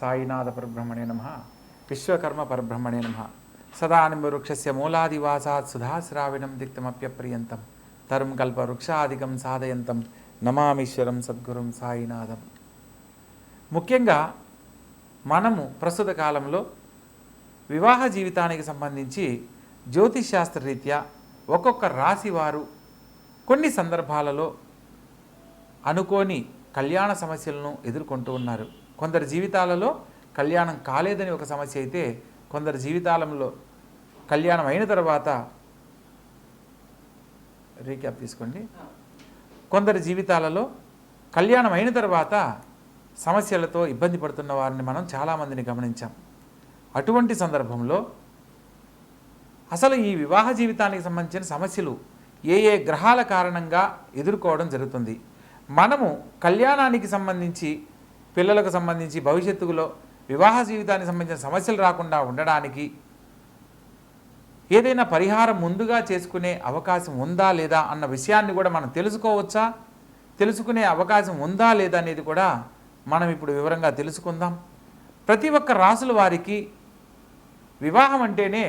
సాయినాథ పరబ్రహ్మణే నమ. విశ్వకర్మ పరబ్రహ్మణే నమ. సదానివృక్షస్య మూలాదివాసాత్ సుధాశ్రావిణం దిక్తమప్యప్రియంతం తరుం కల్ప వృక్షాదికం సాధయంతం. నమామీశ్వరం సద్గురుం సాయినాథం. ముఖ్యంగా మనము ప్రస్తుత కాలంలో వివాహ జీవితానికి సంబంధించి జ్యోతిశాస్త్ర రీత్యా ఒక్కొక్క రాశి వారు కొన్ని సందర్భాలలో అనుకోని కళ్యాణ సమస్యలను ఎదుర్కొంటూ ఉన్నారు. కొందరి జీవితాలలో కళ్యాణం కాలేదని ఒక సమస్య అయితే కొందరి జీవితాలలో కళ్యాణం అయిన తర్వాత రీక్యాప్ తీసుకోండి. కొందరి జీవితాలలో కళ్యాణం అయిన తర్వాత సమస్యలతో ఇబ్బంది పడుతున్న వారిని మనం చాలామందిని గమనించాం. అటువంటి సందర్భంలో అసలు ఈ వివాహ జీవితానికి సంబంధించిన సమస్యలు ఏ ఏ గ్రహాల కారణంగా ఎదుర్కోవడం జరుగుతుంది. మనము కళ్యాణానికి సంబంధించి పిల్లలకు సంబంధించి భవిష్యత్తులో వివాహ జీవితానికి సంబంధించిన సమస్యలు రాకుండా ఉండడానికి ఏదైనా పరిహారం ముందుగా చేసుకునే అవకాశం ఉందా లేదా అన్న విషయాన్ని కూడా మనం తెలుసుకోవచ్చా? తెలుసుకునే అవకాశం ఉందా లేదా అనేది కూడా మనం ఇప్పుడు వివరంగా తెలుసుకుందాం. ప్రతి ఒక్క రాసుల వారికి వివాహం అంటేనే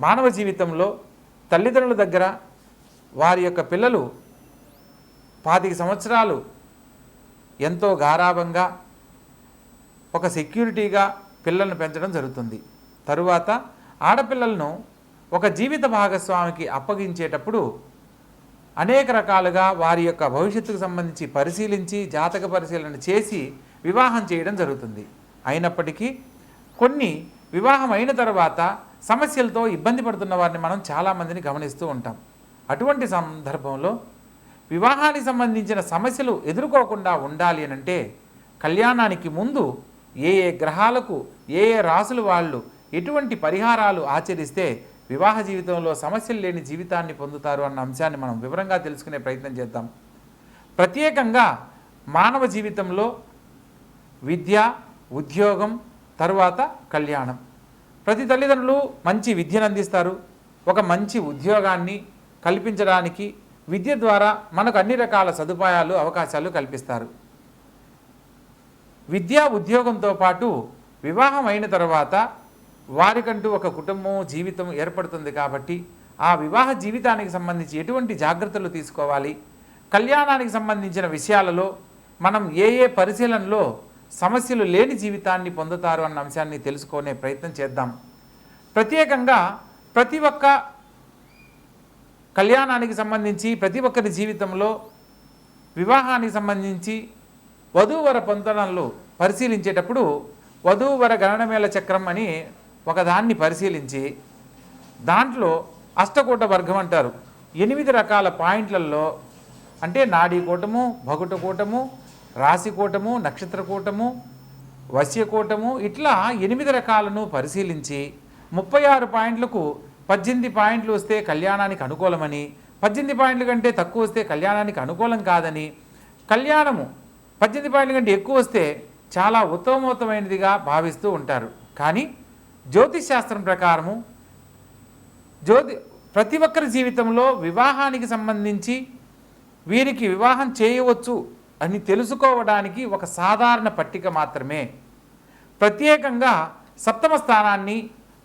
మానవ జీవితంలో తల్లిదండ్రుల దగ్గర వారి యొక్క పిల్లలు పాతిక సంవత్సరాలు ఎంతో గారాభంగా ఒక సెక్యూరిటీగా పిల్లలను పెంచడం జరుగుతుంది. తరువాత ఆడపిల్లలను ఒక జీవిత భాగస్వామికి అప్పగించేటప్పుడు అనేక రకాలుగా వారి యొక్క భవిష్యత్తుకు సంబంధించి పరిశీలించి జాతక పరిశీలన చేసి వివాహం చేయడం జరుగుతుంది. అయినప్పటికీ కొన్ని వివాహం అయిన తర్వాత సమస్యలతో ఇబ్బంది పడుతున్న వారిని మనం చాలామందిని గమనిస్తూ ఉంటాం. అటువంటి సందర్భంలో వివాహానికి సంబంధించిన సమస్యలు ఎదుర్కోకుండా ఉండాలి అని అంటే కళ్యాణానికి ముందు ఏ ఏ గ్రహాలకు ఏ ఏ రాసులు వాళ్ళు ఎటువంటి పరిహారాలు ఆచరిస్తే వివాహ జీవితంలో సమస్యలు లేని జీవితాన్ని పొందుతారు అన్న అంశాన్ని మనం వివరంగా తెలుసుకునే ప్రయత్నం చేద్దాం. ప్రత్యేకంగా మానవ జీవితంలో విద్య ఉద్యోగం తరువాత కళ్యాణం. ప్రతి తల్లిదండ్రులు మంచి విద్యను అందిస్తారు. ఒక మంచి ఉద్యోగాన్ని కల్పించడానికి విద్య ద్వారా మనకు అన్ని రకాల సదుపాయాలు అవకాశాలు కల్పిస్తారు. విద్యా ఉద్యోగంతో పాటు వివాహం అయిన తర్వాత వారికంటూ ఒక కుటుంబం జీవితం ఏర్పడుతుంది కాబట్టి ఆ వివాహ జీవితానికి సంబంధించి ఎటువంటి జాగ్రత్తలు తీసుకోవాలి? కళ్యాణానికి సంబంధించిన విషయాలలో మనం ఏ ఏ పరిశీలనలో సమస్యలు లేని జీవితాన్ని పొందుతారు అన్న అంశాన్ని తెలుసుకునే ప్రయత్నం చేద్దాం. ప్రత్యేకంగా ప్రతి ఒక్క కళ్యాణానికి సంబంధించి ప్రతి ఒక్కరి జీవితంలో వివాహానికి సంబంధించి వధూవర పొందడంలో పరిశీలించేటప్పుడు వధూవర గణనమేళ చక్రం అని ఒకదాన్ని పరిశీలించి దాంట్లో అష్టకూట వర్గం అంటారు. ఎనిమిది రకాల పాయింట్లలో అంటే నాడీ కూటము భగుట కూటము రాశి కూటము నక్షత్ర కూటము వశ్య కూటము ఇట్లా ఎనిమిది రకాలను పరిశీలించి ముప్పై ఆరు పాయింట్లకు పద్దెనిమిది పాయింట్లు వస్తే కళ్యాణానికి అనుకూలమని పద్దెనిమిది పాయింట్ల కంటే తక్కువ వస్తే కళ్యాణానికి అనుకూలం కాదని కళ్యాణము పద్దెనిమిది పాయింట్ల కంటే ఎక్కువ వస్తే చాలా ఉత్తమోత్తమైనదిగా భావిస్తూ ఉంటారు. కానీ జ్యోతిష్ శాస్త్రం ప్రకారము జ్యోతి ప్రతి ఒక్కరి జీవితంలో వివాహానికి సంబంధించి వీరికి వివాహం చేయవచ్చు అని తెలుసుకోవడానికి ఒక సాధారణ పట్టిక మాత్రమే. ప్రత్యేకంగా సప్తమ స్థానాన్ని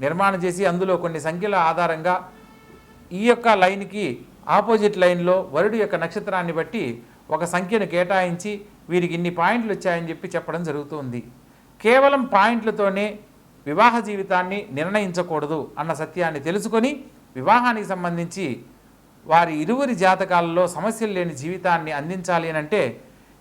నిర్మాణం చేసి అందులో కొన్ని సంఖ్యల ఆధారంగా ఈ యొక్క లైన్కి ఆపోజిట్ లైన్లో వరుడి యొక్క నక్షత్రాన్ని బట్టి ఒక సంఖ్యను కేటాయించి వీరికి ఇన్ని పాయింట్లు వచ్చాయని చెప్పి చెప్పడం జరుగుతుంది. కేవలం పాయింట్లతోనే వివాహ జీవితాన్ని నిర్ణయించకూడదు అన్న సత్యాన్ని తెలుసుకొని వివాహానికి సంబంధించి వారి ఇరువురి జాతకాలలో సమస్యలు లేని జీవితాన్ని అందించాలి అని అంటే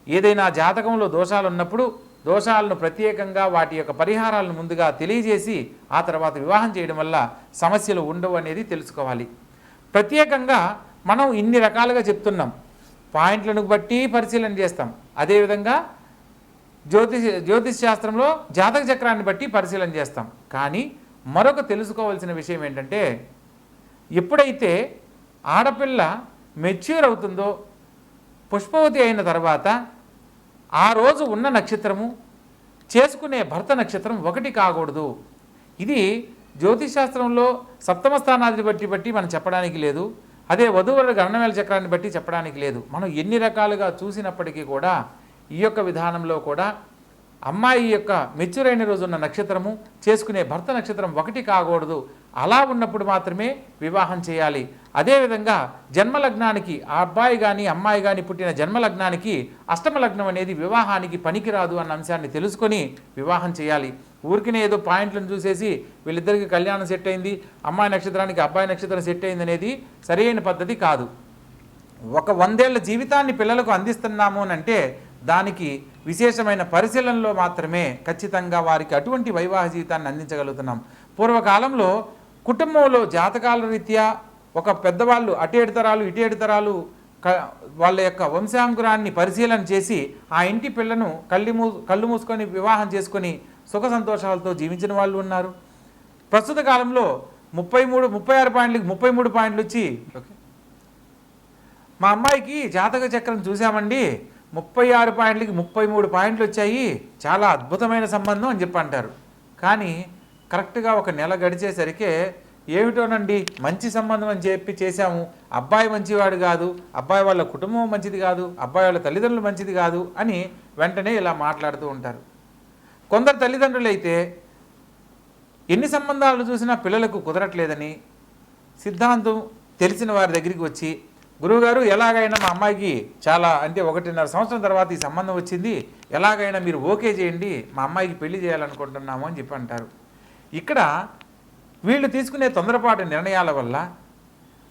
ఏదైనా జాతకంలో దోషాలు ఉన్నప్పుడు దోషాలను ప్రత్యేకంగా వాటి యొక్క పరిహారాలను ముందుగా తెలియజేసి ఆ తర్వాత వివాహం చేయడం వల్ల సమస్యలు ఉండవు అనేది తెలుసుకోవాలి. ప్రత్యేకంగా మనం ఇన్ని రకాలుగా చెప్తున్నాం. పాయింట్లను బట్టి పరిశీలన చేస్తాం. అదేవిధంగా జ్యోతిష్ జ్యోతిష్ శాస్త్రంలో జాతక చక్రాన్ని బట్టి పరిశీలన చేస్తాం. కానీ మరొక తెలుసుకోవాల్సిన విషయం ఏంటంటే ఎప్పుడైతే ఆడపిల్ల మెచ్యూర్ అవుతుందో పుష్పవతి అయిన తర్వాత ఆ రోజు ఉన్న నక్షత్రము చేసుకునే భర్త నక్షత్రం ఒకటి కాకూడదు. ఇది జ్యోతిశాస్త్రంలో సప్తమ స్థానాధిని బట్టి బట్టి మనం చెప్పడానికి లేదు. అదే వధువరుల గణనవేల చక్రాన్ని బట్టి చెప్పడానికి లేదు. మనం ఎన్ని రకాలుగా చూసినప్పటికీ కూడా ఈ యొక్క విధానంలో కూడా అమ్మాయి యొక్క మెచ్యూర్ అయిన నక్షత్రము చేసుకునే భర్త నక్షత్రం ఒకటి కాకూడదు. అలా ఉన్నప్పుడు మాత్రమే వివాహం చేయాలి. అదేవిధంగా జన్మలగ్నానికి ఆ అబ్బాయి కానీ అమ్మాయి కానీ పుట్టిన జన్మలగ్నానికి అష్టమలగ్నం అనేది వివాహానికి పనికిరాదు అన్న అంశాన్ని తెలుసుకొని వివాహం చేయాలి. ఊరికినే ఏదో పాయింట్లను చూసేసి వీళ్ళిద్దరికి కళ్యాణం సెట్ అయింది అమ్మాయి నక్షత్రానికి అబ్బాయి నక్షత్రం సెట్ అయింది అనేది సరైన పద్ధతి కాదు. ఒక వందేళ్ళ జీవితాన్ని పిల్లలకు అందిస్తున్నాము అని అంటే దానికి విశేషమైన పరిశీలనలో మాత్రమే ఖచ్చితంగా వారికి అటువంటి వైవాహ జీవితాన్ని అందించగలుగుతున్నాం. పూర్వకాలంలో కుటుంబంలో జాతకాల రీత్యా ఒక పెద్దవాళ్ళు అటేడు తరాలు ఇటేడు తరాలు వాళ్ళ యొక్క వంశాంకురాన్ని పరిశీలన చేసి ఆ ఇంటి పిల్లను కళ్ళు మూ కళ్ళు మూసుకొని వివాహం చేసుకొని సుఖ సంతోషాలతో జీవించిన వాళ్ళు ఉన్నారు. ప్రస్తుత కాలంలో ముప్పై మూడు ముప్పై ఆరు పాయింట్లకి ముప్పై మూడు పాయింట్లు వచ్చి మా అమ్మాయికి జాతక చక్రం చూసామండి ముప్పై ఆరు పాయింట్లకి ముప్పై మూడు పాయింట్లు వచ్చాయి చాలా అద్భుతమైన సంబంధం అని చెప్పి అంటారు. కానీ కరెక్ట్గా ఒక నెల గడిచేసరికే ఏమిటోనండి మంచి సంబంధం అని చెప్పి చేశాము. అబ్బాయి మంచివాడు కాదు అబ్బాయి వాళ్ళ కుటుంబం మంచిది కాదు అబ్బాయి వాళ్ళ తల్లిదండ్రులు మంచిది కాదు అని వెంటనే ఇలా మాట్లాడుతూ ఉంటారు. కొందరు తల్లిదండ్రులు అయితే ఎన్ని సంబంధాలు చూసినా పిల్లలకు కుదరట్లేదని సిద్ధాంతం తెలిసిన వారి దగ్గరికి వచ్చి గురువుగారు ఎలాగైనా మా అమ్మాయికి చాలా అంటే ఒకటిన్నర సంవత్సరం తర్వాత ఈ సంబంధం వచ్చింది ఎలాగైనా మీరు ఓకే చేయండి మా అమ్మాయికి పెళ్ళి చేయాలనుకుంటున్నాము అని చెప్పి అంటారు. ఇక్కడ వీళ్ళు తీసుకునే తొందరపాటు నిర్ణయాల వల్ల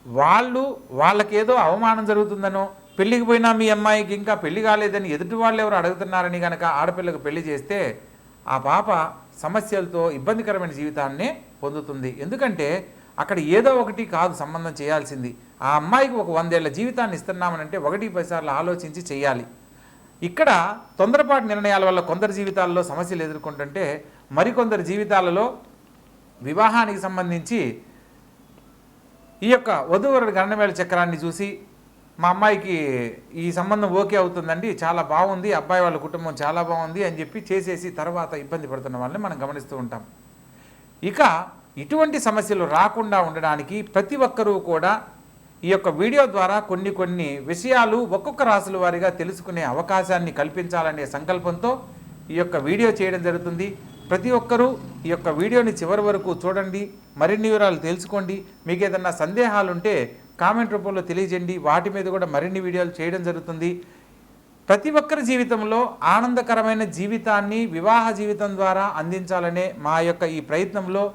వాళ్ళు వాళ్ళకేదో అవమానం జరుగుతుందనో పెళ్ళికి పోయినా మీ అమ్మాయికి ఇంకా పెళ్ళి కాలేదని ఎదుటి వాళ్ళు ఎవరు అడుగుతున్నారని కనుక ఆడపిల్లకు పెళ్ళి చేస్తే ఆ పాప సమస్యలతో ఇబ్బందికరమైన జీవితాన్నే పొందుతుంది. ఎందుకంటే అక్కడ ఏదో ఒకటి కాదు సంబంధం చేయాల్సింది. ఆ అమ్మాయికి ఒక వందేళ్ళ జీవితాన్ని ఇస్తున్నామనంటే ఒకటి పదిసార్లు ఆలోచించి చేయాలి ఇక్కడ తొందరపాటు నిర్ణయాల వల్ల కొందరు జీవితాల్లో సమస్యలు ఎదుర్కొంటుంటే మరికొందరు జీవితాలలో వివాహానికి సంబంధించి ఈ యొక్క వధూవరుడు గండమేళ చక్రాన్ని చూసి మా అమ్మాయికి ఈ సంబంధం ఓకే అవుతుందండి చాలా బాగుంది అబ్బాయి వాళ్ళ కుటుంబం చాలా బాగుంది అని చెప్పి చేసేసి తర్వాత ఇబ్బంది పడుతున్న వాళ్ళని మనం గమనిస్తూ ఉంటాం. ఇక ఇటువంటి సమస్యలు రాకుండా ఉండడానికి ప్రతి ఒక్కరూ కూడా ఈ యొక్క వీడియో ద్వారా కొన్ని కొన్ని విషయాలు ఒక్కొక్క రాసుల వారిగా తెలుసుకునే అవకాశాన్ని కల్పించాలనే సంకల్పంతో ఈ యొక్క వీడియో చేయడం జరుగుతుంది. ప్రతి ఒక్కరూ ఈ యొక్క వీడియోని చివరి వరకు చూడండి. మరిన్ని వివరాలు తెలుసుకోండి. మీకు ఏదన్నా సందేహాలుంటే కామెంట్ రూపంలో తెలియజేయండి. వాటి మీద కూడా మరిన్ని వీడియోలు చేయడం జరుగుతుంది. ప్రతి ఒక్కరి జీవితంలో ఆనందకరమైన జీవితాన్ని వివాహ జీవితం ద్వారా అందించాలనే మా యొక్క ఈ ప్రయత్నంలో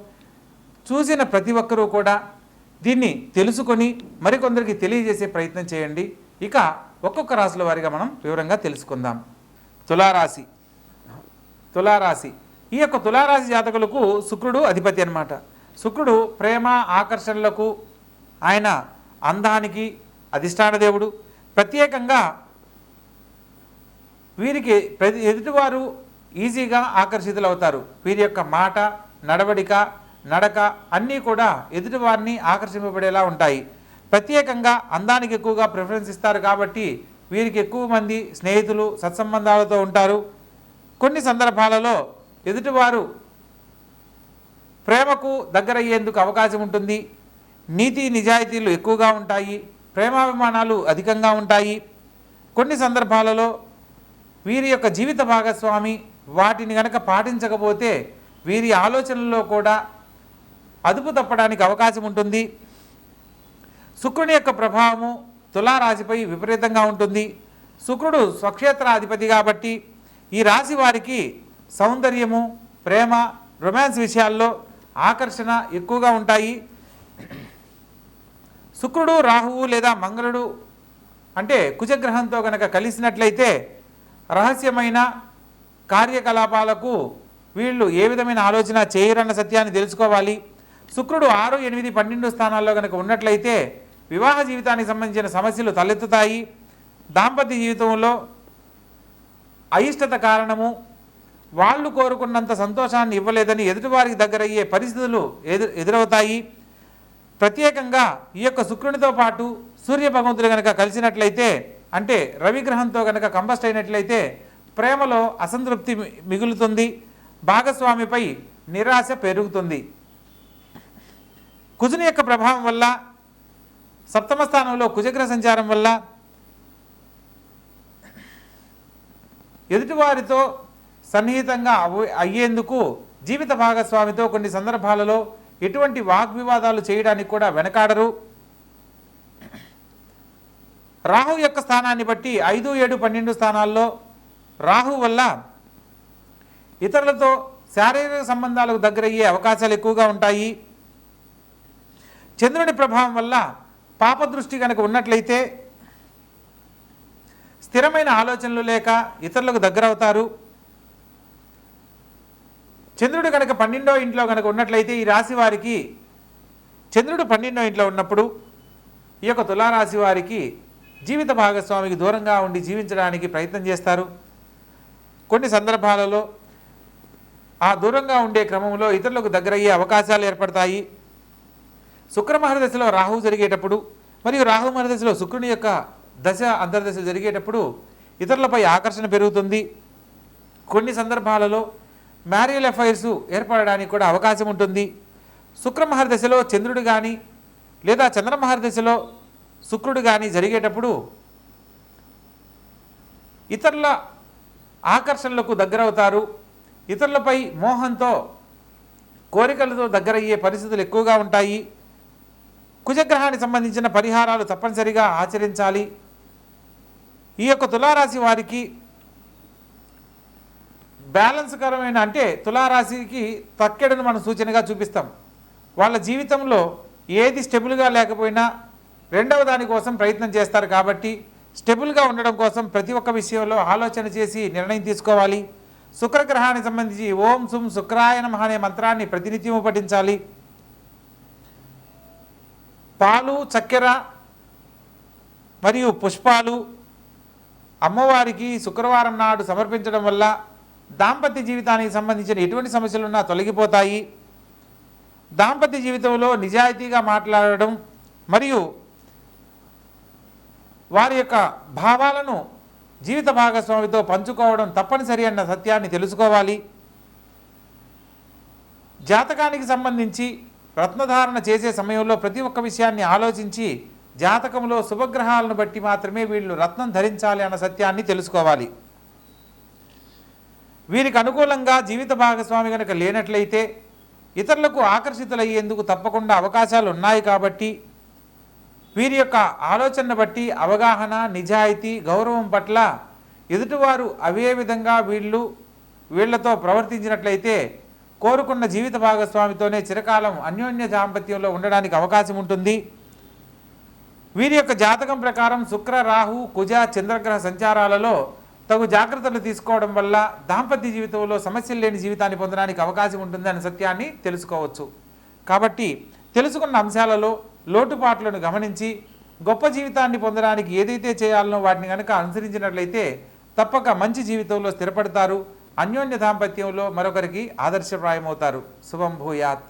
చూసిన ప్రతి ఒక్కరూ కూడా దీన్ని తెలుసుకొని మరికొందరికి తెలియజేసే ప్రయత్నం చేయండి. ఇక ఒక్కొక్క రాశుల వారిగా మనం వివరంగా తెలుసుకుందాం. తులారాశి. తులారాశి. ఈ యొక్క తులారాశి జాతకులకు శుక్రుడు అధిపతి అన్నమాట. శుక్రుడు ప్రేమ ఆకర్షణలకు ఆయన అందానికి అధిష్టాన దేవుడు. ప్రత్యేకంగా వీరికి ప్రతి ఎదుటివారు ఈజీగా ఆకర్షితులవుతారు. వీరి యొక్క మాట నడవడిక నడక అన్నీ కూడా ఎదుటివారిని ఆకర్షింపబడేలా ఉంటాయి. ప్రత్యేకంగా అందానికి ఎక్కువగా ప్రిఫరెన్స్ ఇస్తారు కాబట్టి వీరికి ఎక్కువ మంది స్నేహితులు సత్సంబంధాలతో ఉంటారు. కొన్ని సందర్భాలలో ఎదుటివారు ప్రేమకు దగ్గరయ్యేందుకు అవకాశం ఉంటుంది. నీతి నిజాయితీలు ఎక్కువగా ఉంటాయి. ప్రేమాభిమానాలు అధికంగా ఉంటాయి. కొన్ని సందర్భాలలో వీరి యొక్క జీవిత భాగస్వామి వాటిని గనక పాటించకపోతే వీరి ఆలోచనల్లో కూడా అదుపు తప్పడానికి అవకాశం ఉంటుంది. శుక్రుని యొక్క ప్రభావము తులారాశిపై విపరీతంగా ఉంటుంది. శుక్రుడు స్వక్షేత్రాధిపతి కాబట్టి ఈ రాశి వారికి సౌందర్యము ప్రేమ రొమాన్స్ విషయాల్లో ఆకర్షణ ఎక్కువగా ఉంటాయి. శుక్రుడు రాహువు లేదా మంగళుడు అంటే కుజగ్రహంతో కనుక కలిసినట్లయితే రహస్యమైన కార్యకలాపాలకు వీళ్ళు ఏ విధమైన ఆలోచన చేయరన్న సత్యాన్ని తెలుసుకోవాలి. శుక్రుడు ఆరు ఎనిమిది పన్నెండు స్థానాల్లో కనుక ఉన్నట్లయితే వివాహ జీవితానికి సంబంధించిన సమస్యలు తలెత్తుతాయి. దాంపత్య జీవితంలో అయిష్టత కారణము వాళ్ళు కోరుకున్నంత సంతోషాన్ని ఇవ్వలేదని ఎదుటివారికి దగ్గరయ్యే పరిస్థితులు ఎదు ఎదురవుతాయి. ప్రత్యేకంగా ఈ యొక్క శుక్రునితో పాటు సూర్య భగవంతుడు కనుక కలిసినట్లయితే అంటే రవిగ్రహంతో కనుక కంబస్ట్ అయినట్లయితే ప్రేమలో అసంతృప్తి మిగులుతుంది. భాగస్వామిపై నిరాశ పెరుగుతుంది. కుజుని యొక్క ప్రభావం వల్ల సప్తమ స్థానంలో కుజగ్ర సంచారం వల్ల ఎదుటివారితో సన్నిహితంగా అయ్యేందుకు జీవిత భాగస్వామితో కొన్ని సందర్భాలలో ఎటువంటి వాగ్వివాదాలు చేయడానికి కూడా వెనకాడరు. రాహు యొక్క స్థానాన్ని బట్టి ఐదు ఏడు పన్నెండు స్థానాల్లో రాహు వల్ల ఇతరులతో శారీరక సంబంధాలకు దగ్గరయ్యే అవకాశాలు ఎక్కువగా ఉంటాయి. చంద్రుని ప్రభావం వల్ల పాపదృష్టి కనుక ఉన్నట్లయితే స్థిరమైన ఆలోచనలు లేక ఇతరులకు దగ్గర అవుతారు చంద్రుడు కనుక పన్నెండో ఇంట్లో కనుక ఉన్నట్లయితే ఈ రాశి వారికి చంద్రుడు పన్నెండో ఇంట్లో ఉన్నప్పుడు ఈ యొక్క తులారాశి వారికి జీవిత భాగస్వామికి దూరంగా ఉండి జీవించడానికి ప్రయత్నం చేస్తారు. కొన్ని సందర్భాలలో ఆ దూరంగా ఉండే క్రమంలో ఇతరులకు దగ్గరయ్యే అవకాశాలు ఏర్పడతాయి. శుక్ర మహర్దశలో రాహువు జరిగేటప్పుడు మరియు రాహు మహారదశలో శుక్రుని యొక్క దశ అంతర్దశ జరిగేటప్పుడు ఇతరులపై ఆకర్షణ పెరుగుతుంది. కొన్ని సందర్భాలలో మ్యారియల్ అఫైర్స్ ఏర్పడడానికి కూడా అవకాశం ఉంటుంది. శుక్ర మహర్దశలో చంద్రుడు కానీ లేదా చంద్ర మహర్దశలో శుక్రుడు కానీ జరిగేటప్పుడు ఇతరుల ఆకర్షణలకు దగ్గరవుతారు. ఇతరులపై మోహంతో కోరికలతో దగ్గరయ్యే పరిస్థితులు ఎక్కువగా ఉంటాయి. కుజగ్రహానికి సంబంధించిన పరిహారాలు తప్పనిసరిగా ఆచరించాలి. ఈ యొక్క తులారాశి వారికి బ్యాలెన్స్కరమైన అంటే తులారాశికి తక్కెడని మనం సూచనగా చూపిస్తాం. వాళ్ళ జీవితంలో ఏది స్టెబుల్గా లేకపోయినా రెండవ దానికోసం ప్రయత్నం చేస్తారు కాబట్టి స్టెబుల్గా ఉండడం కోసం ప్రతి ఒక్క విషయంలో ఆలోచన చేసి నిర్ణయం తీసుకోవాలి. శుక్రగ్రహానికి సంబంధించి ఓం సుం శుక్రాయనం అనే మంత్రాన్ని ప్రతినిత్యము పఠించాలి పాలు చక్కెర మరియు పుష్పాలు అమ్మవారికి శుక్రవారం నాడు సమర్పించడం వల్ల దాంపత్య జీవితానికి సంబంధించిన ఎటువంటి సమస్యలున్నా తొలగిపోతాయి. దాంపత్య జీవితంలో నిజాయితీగా మాట్లాడడం మరియు వారి యొక్క భావాలను జీవిత భాగస్వామితో పంచుకోవడం తప్పనిసరి అన్న సత్యాన్ని తెలుసుకోవాలి. జాతకానికి సంబంధించి రత్నధారణ చేసే సమయంలో ప్రతి ఒక్క విషయాన్ని ఆలోచించి జాతకంలో శుభగ్రహాలను బట్టి మాత్రమే వీళ్ళు రత్నం ధరించాలి అన్న సత్యాన్ని తెలుసుకోవాలి. వీరికి అనుకూలంగా జీవిత భాగస్వామి కనుక లేనట్లయితే ఇతరులకు ఆకర్షితులయ్యేందుకు తప్పకుండా అవకాశాలు ఉన్నాయి కాబట్టి వీరి యొక్క ఆలోచనను బట్టి అవగాహన నిజాయితీ గౌరవం పట్ల ఎదుటివారు అవే విధంగా వీళ్ళు వీళ్ళతో ప్రవర్తించినట్లయితే కోరుకున్న జీవిత భాగస్వామితోనే చిరకాలం అన్యోన్య దాంపత్యంలో ఉండడానికి అవకాశం ఉంటుంది. వీరి యొక్క జాతకం ప్రకారం శుక్ర రాహు కుజ చంద్రగ్రహ సంచారాలలో తగు జాగ్రత్తలు తీసుకోవడం వల్ల దాంపత్య జీవితంలో సమస్యలు లేని జీవితాన్ని పొందడానికి అవకాశం ఉంటుందనే సత్యాన్ని తెలుసుకోవచ్చు. కాబట్టి తెలుసుకున్న అంశాలలో లోటుపాట్లను గమనించి గొప్ప జీవితాన్ని పొందడానికి ఏదైతే చేయాలనో వాటిని కనుక అనుసరించినట్లయితే తప్పక మంచి జీవితంలో స్థిరపడతారు. అన్యోన్య దాంపత్యంలో మరొకరికి ఆదర్శప్రాయమవుతారు. శుభం భూయాత్.